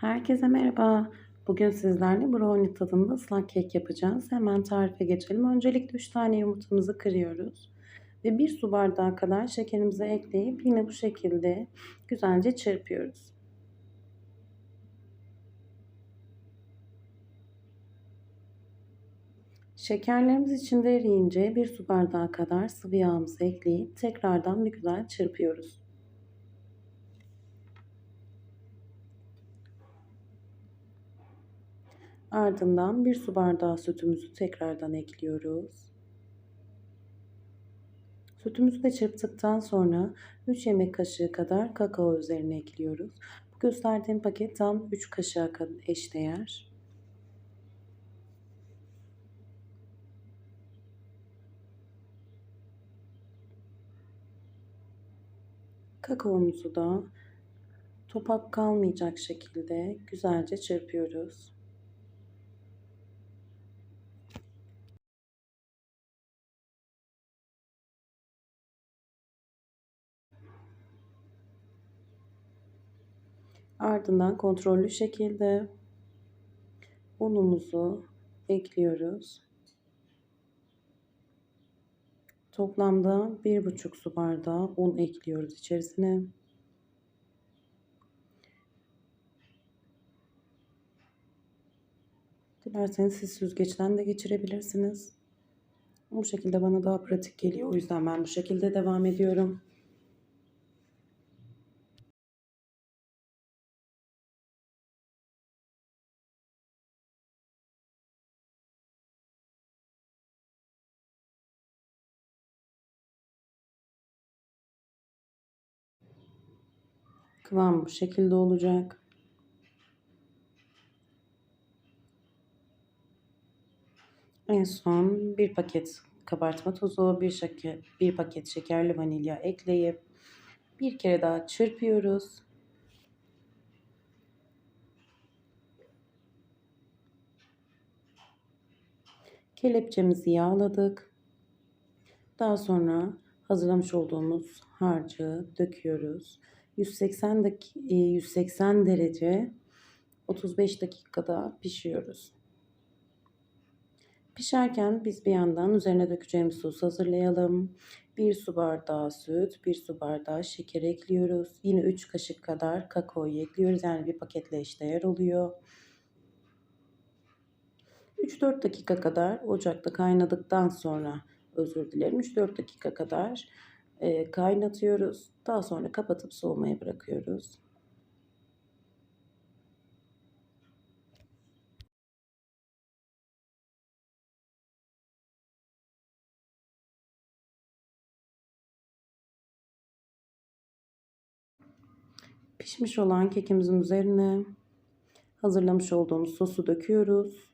Herkese merhaba. Bugün sizlerle brownie tadında ıslak kek yapacağız. Hemen tarife geçelim. Öncelikle 3 tane yumurtamızı kırıyoruz. Ve 1 su bardağı kadar şekerimizi ekleyip yine bu şekilde güzelce çırpıyoruz. Şekerlerimiz içinde eriyince 1 su bardağı kadar sıvı yağımızı ekleyip tekrardan bir güzel çırpıyoruz. Ardından bir su bardağı sütümüzü tekrardan ekliyoruz. Sütümüzü de çırptıktan sonra 3 yemek kaşığı kadar kakao üzerine ekliyoruz. Bu gösterdiğim paket tam 3 kaşığa eşdeğer. Kakaomuzu da topak kalmayacak şekilde güzelce çırpıyoruz. Ardından kontrollü şekilde unumuzu ekliyoruz. Toplamda bir buçuk su bardağı un ekliyoruz içerisine. Dilerseniz siz süzgeçten de geçirebilirsiniz. Bu şekilde bana daha pratik geliyor. O yüzden ben bu şekilde devam ediyorum. Kıvam bu şekilde olacak. En son bir paket kabartma tozu, bir, şeker, bir paket şekerli vanilya ekleyip bir kere daha çırpıyoruz. Kelepçemizi yağladık. Daha sonra hazırlamış olduğumuz harcı döküyoruz. 180 dak 180 derece 35 dakikada pişiyoruz. Pişerken biz bir yandan üzerine dökeceğimiz sos hazırlayalım. 1 su bardağı süt, 1 su bardağı şeker ekliyoruz. Yine 3 kaşık kadar kakaoyu ekliyoruz. Yani bir paketle eşdeğer oluyor. 3-4 dakika kadar ocakta kaynadıktan sonra özür dilerim 3-4 dakika kadar e, kaynatıyoruz. Daha sonra kapatıp soğumaya bırakıyoruz. Pişmiş olan kekimizin üzerine hazırlamış olduğumuz sosu döküyoruz.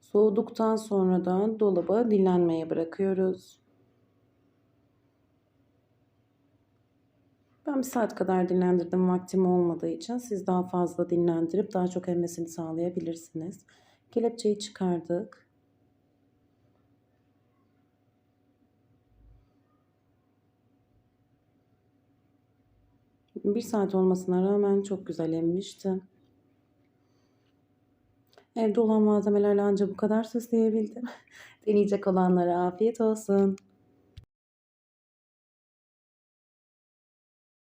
Soğuduktan sonra da dolaba dinlenmeye bırakıyoruz. Ben bir saat kadar dinlendirdim vaktim olmadığı için. Siz daha fazla dinlendirip daha çok emmesini sağlayabilirsiniz. Kelepçeyi çıkardık. Bir saat olmasına rağmen çok güzel emmişti. Evde olan malzemelerle ancak bu kadar süsleyebildim. Deneyecek olanlara afiyet olsun.